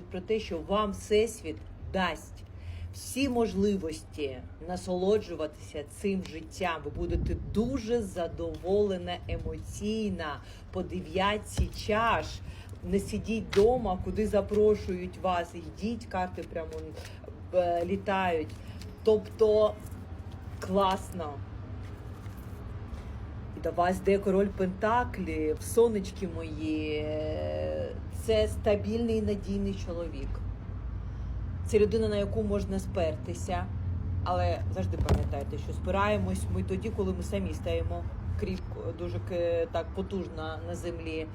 про те, що вам всесвіт дасть всі можливості насолоджуватися цим життям. Ви будете дуже задоволена емоційно по дев'ятці чаш. Не сидіть вдома, куди запрошують вас. Йдіть, карти прямо е, літають. Тобто класно. До вас йде король Пентаклів, сонечки мої. Це стабільний і надійний чоловік. Це людина, на яку можна спертися. Але завжди пам'ятайте, що спираємось ми тоді, коли ми самі стаємо кріпко, дуже так потужно на землі.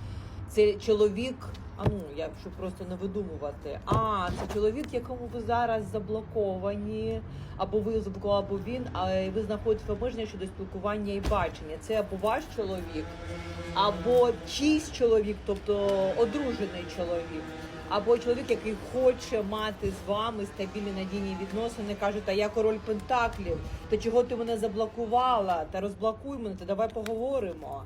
Це чоловік, а ну я щоб просто не видумувати. А це чоловік, якому ви зараз заблоковані, або ви або він, але ви знаходите обмеження щодо спілкування і бачення. Це або ваш чоловік, або чийсь чоловік, тобто одружений чоловік. Або чоловік, який хоче мати з вами стабільні надійні відносини, каже, та я король Пентаклів, то чого ти мене заблокувала? Та розблокуй мене, та давай поговоримо.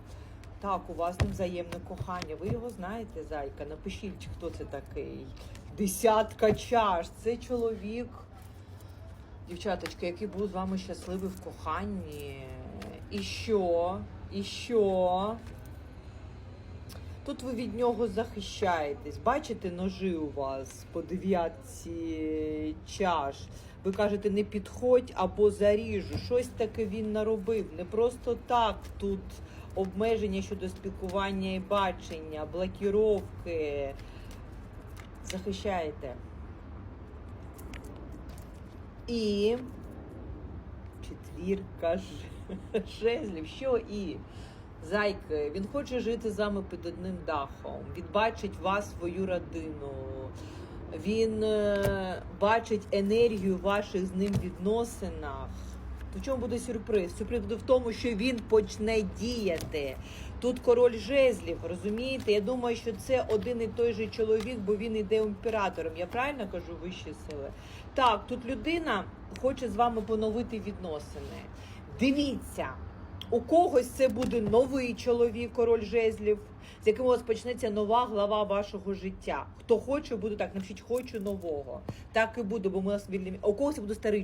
Так, у вас з ним взаємне кохання. Ви його знаєте, зайка. Напишіть, хто це такий. Десятка чаш. Це чоловік, дівчаточка, який був з вами щасливий в коханні. І що? І що? Тут ви від нього захищаєтесь. Бачите ножи у вас по дев'ятці чаш. Ви кажете, не підходь або заріжу. Щось таке він наробив. Не просто так тут обмеження щодо спілкування і бачення, блокіровки. Захищаєте. І четвірка ж- жезлів. Що і? Зайки, він хоче жити з вами під одним дахом. Він бачить вас, свою родину. Він е, бачить енергію в ваших з ним відносинах. В чому буде сюрприз? Сюрприз буде в тому, що він почне діяти. Тут король жезлів, розумієте? Я думаю, що це один і той же чоловік, бо він іде імператором. Я правильно кажу вищі сили? Так, тут людина хоче з вами поновити відносини. Дивіться. У когось це буде новий чоловік, король жезлів, з яким у вас почнеться нова глава вашого життя. Хто хоче, буде так, напишіть, хочу нового. Так і буде, бо ми вас вільні. У когось буде старий